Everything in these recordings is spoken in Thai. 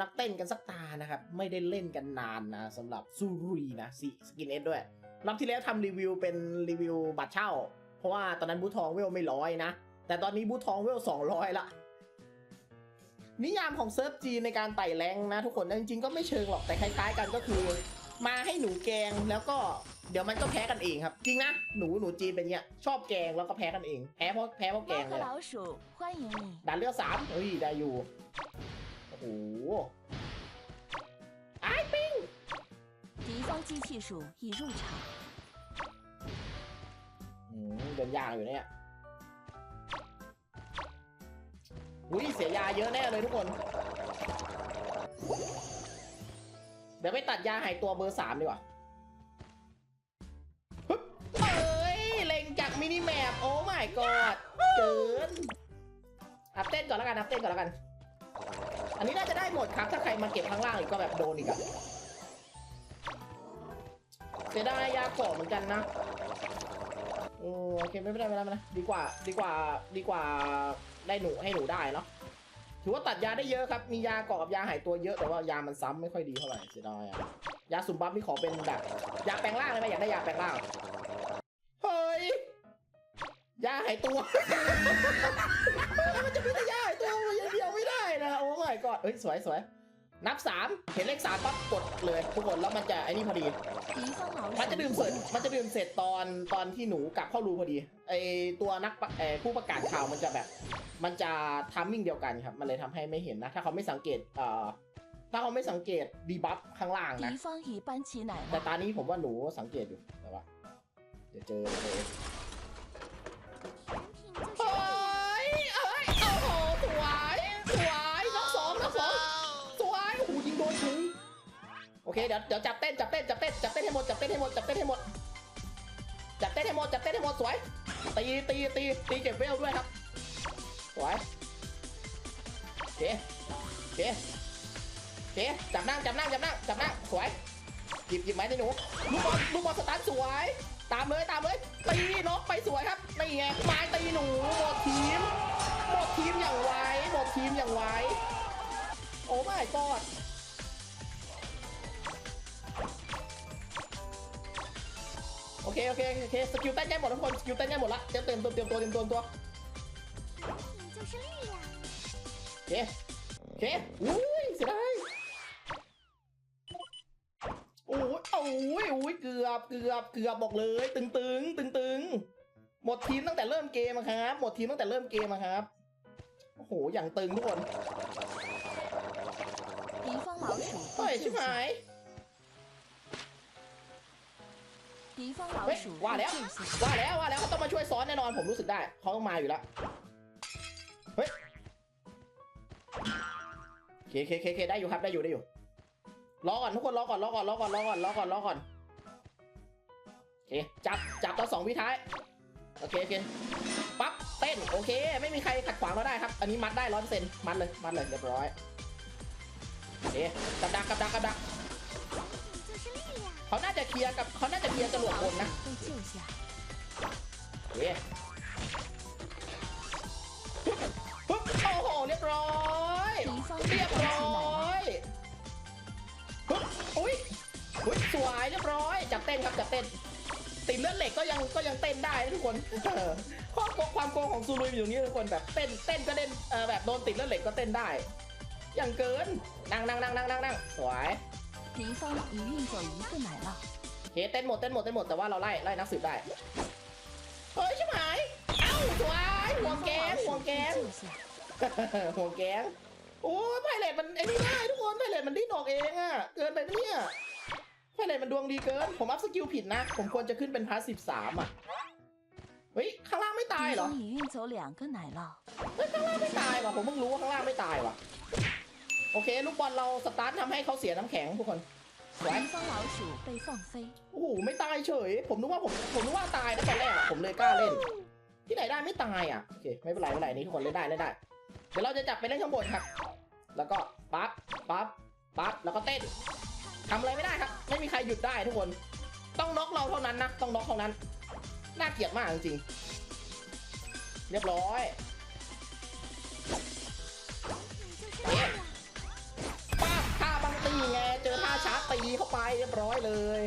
นักเต้นกันสักตานะครับ ไม่ได้เล่นกันนานนะสำหรับซูรีนะสีสกินเอสด้วยรอบที่แล้วทำรีวิวเป็นรีวิวบัตรเช่า เพราะว่าตอนนั้นบูทองเวลไม่ร้อยนะ แต่ตอนนี้บูทองเวลสองร้อยละนิยามของเซิร์ฟจีในการไต่แรงนะทุกคนจริงๆก็ไม่เชิงหรอกแต่คล้ายๆกันก็คือ มาให้หนูแกงแล้วก็เดี๋ยวมันก็แพ้กันเองครับ จริงนะ หนูหนูจีนเป็นเงี้ยชอบแกงแล้วก็แพ้กันเอง แพ้เพราะแพ้เพราะแกงเลยดันเลือกสามเฮ้ยได้อยู่ ไอ้ปิ้ง 敌方机器鼠已入场， อืมเดินยากอยู่เนี่ยอุ้ยเสียยาเยอะแน่เลยทุกคน เดี๋ยวไปตัดยาหายตัวเบอร์สามดีกว่าฮึบเอ้ย เล็งจากมินิแมปโอ้ my god เกิน อัพเต้นก่อนแล้วกัน อัพเต้นก่อนแล้วกัน อันนี้น่าจะได้หมดครับ ถ้าใครมาเก็บข้างล่างอีกก็แบบโดนอีกอะเสียดายยาเกาะเหมือนกันนะโอโอเคไม่เป็นไรไม่เป็นไรนไรดีกว่าดีกว่าดีกว่าได้หนูให้หนูได้เนาะถือว่าตัดยาได้เยอะครับ มียาเกาะกับยาหายตัวเยอะแต่ว่ายามันซ้ำไม่ค่อยดีเท่าไหร่เสียดายอะยาสุ่มบัฟนี่ขอเป็นแบบยาแปลงร่างเลยไหมอยากได้ยาแปลงร่างเฮ้ยยาหายตัวมันจะมีแต่ยา my god เอ้ยสวยสวยนับ 3 เห็นเลข3ปั๊บกดเลยทุกคนแล้วมันจะไอ้นี่พอดี มันจะดื่มเสร็จมันจะดื่มเสร็จตอนตอนที่หนูกลับเข้ารูพอดีไอตัวนักไอผู้ประกาศข่าวมันจะแบบ มันจะทัมมิ่งเดียวกันครับ มันเลยทำให้ไม่เห็นนะ ถ้าเขาไม่สังเกตเอ่อถ้าเขาไม่สังเกตดีบัฟข้างล่างนะแต่ตอนนี้ผมว่าหนูสังเกตอยู่แต่ว่าจะเจอ เคเดี๋ยวเดี๋ยวจับเต้นจับเต้นจับเต้นจับเต้นให้หมดจับเต้นให้หมดจับเต้นให้หมดจับเต้นให้หมดจับเต้นให้หมดสวยตีตีตีตีเก็บเวลด้วยครับสวยเคโอเคโอเคจับนั่งจับนั่งจับนั่งจับนั่งสวยหยิบหยิบไม้ในหนูลูกบอลลูกบอลสตาร์ทสวย ตามเลยตามเลยตีนกไปสวยครับนี่ไงไม้ตีหนูหมดทีมหมดทีมอย่างไวหมดทีมอย่างไวโอ้ไม่กอด โอเคโอเคโอเคสกิลเต้นได้หมดทุกคนสกิลเต้นได้หมดละเตรียมเตรียมตัวเตรียมตัวเตรียมตัวตัวโอเคโอเคอุ้ยเสียดายโอ้ยโอ้ยโอ้ยเกือบเกือบเกือบบอกเลย ตึงตึงตึงตึงหมดทีมตั้งแต่เริ่มเกมครับ หมดทีมตั้งแต่เริ่มเกมครับโอ้โหอย่างตึงทุกคนเฮ้ยใช่ไหม 方老 เฮ้ย 鼠 ว่า 被 แล้ว 救下， ว่าแล้วว่าแล้วเขาต้องมาช่วยซ้อนแน่นอนผมรู้สึกได้เขาต้องมาอยู่แล้ว เฮ้ยโอเคโอเคโอเคโอเคได้อยู่ครับได้อยู่ได้อยู่ รอก่อนทุกคนรอก่อนรอก่อนรอก่อนรอก่อนรอก่อนรอก่อนโอเคจับจับตอนสองวิท้ายโอเคโอเคปั๊บเต้นโอเค ไม่มีใครขัดขวางเราได้ครับ อันนี้มัดได้ร้อยเปอร์เซ็นต์มัดเลยมัดเลยเรียบร้อยโอเคกับดักกับดักกับดัก เขาน่าจะเคลียร์กับเขาน่าจะเคลียร์จรวดบนนะเว้ยปุ๊บโอ้โหเรียบร้อยเรียบร้อยปุ๊บอุ้ยอุ้ยสวยเรียบร้อยจับเต้นครับจับเต้นติดเลือดเหล็กก็ยังก็ยังเต้นได้ทุกคนเออความโกงของซูรุยอยู่นี้ทุกคนแบบเต้นเต้นก็เต้นเออแบบโดนติดเลือดเหล็กก็เต้นได้ อย่างเกินนั่งนั่งนั่งนั่งนั่งนั่งสวย 敌方已运走一个奶酪， โอเคเต้นหมดเต้นหมดเต้นหมดแต่ว่าเราไล่ไล่นักสืบได้ เฮ้ยชิบหาย เอ้าสวยห่วง 敌 แก 方 ง 老 ง 鼠 แก 被 ง 救下， ห่วงแกง โอ้ยไพเรตมันไอ้นี่ได้ทุกคนไพเรตมันดิ้นออกเองอะเกินไปปะเนี่ยไพเรตมันดวงดีเกิน ผมอัพสกิลผิดนะ ผมควรจะขึ้นเป็นพาสสิบสามอะเฮ้ย ข้างล่างไม่ตาย 敌 เหรอ 方已运走两个奶酪， เฮ้ย ข้างล่างไม่ตายว่ะ ผมเพิ่งรู้ว่าข้างล่างไม่ตายว่ะ โอเค ลูกบอลเราสตาร์ททำให้เขาเสียน้ำแข็งทุกคนไว้ฟ้โอ้โหไม่ตายเฉย ผมนึกว่าผมผมนึกว่าตายนะตอนแรกผมเลยกล้าเล่น ที่ไหนได้ไม่ตายอะโอเคไม่เป็นไรไม่เป็นไรนี่ทุกคนเล่นได้เล่นได้ เดี๋ยวเราจะจับไปเล่นข้างบนครับ แล้วก็ปั๊บปั๊บปั๊บแล้วก็เต้นทำอะไรไม่ได้ครับ ไม่มีใครหยุดได้ทุกคน ต้องน็อกเราเท่านั้นนะต้องน็อกเท่านั้น น่าเกลียดมากจริงๆเรียบร้อย ตีเข้าไปเรียบร้อยเลย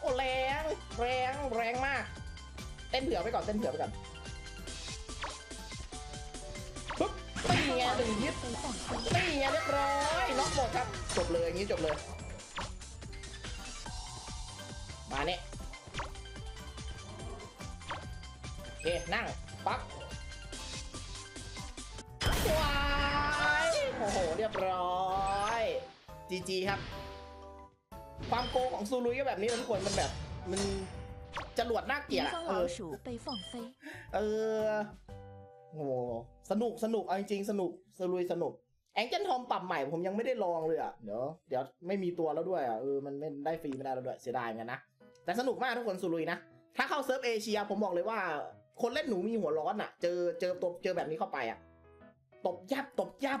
โอ้แรงแรงแรงมาก เต้นเผื่อไปก่อนเต้นเผื่อไปก่อนปุ๊บตีเงี้ยหนึ่งยึดตีเงี้ยเรียบร้อยน็อกหมดครับ จบเลยอย่างนี้จบเลย มาเนี่ยเคนั่ง ปั๊บว้ายโอ้โห เรียบร้อย จีจีครับ ความโกของซูรุยก็แบบนี้ทุกคนมันแบบ มันจรวดน่าเกลียดอะเออเออโหสนุกสนุกเอาจริงสนุกซูรุยสนุกแองเจิลทอมปรับใหม่ผมยังไม่ได้ลองเลยอะเดี๋ยวเดี๋ยวไม่มีตัวแล้วด้วยอะเออมันไม่ได้ฟรีไม่ได้แล้วด้วยเสียดายเหมือนกันนะแต่สนุกมากทุกคนสุรุยนะ ถ้าเข้าเซิร์ฟเอเชียผมบอกเลยว่า คนเล่นหนูมีหัวร้อนอะ เจอเจอตบเจอแบบนี้เข้าไปอะ ตบยับตบยับ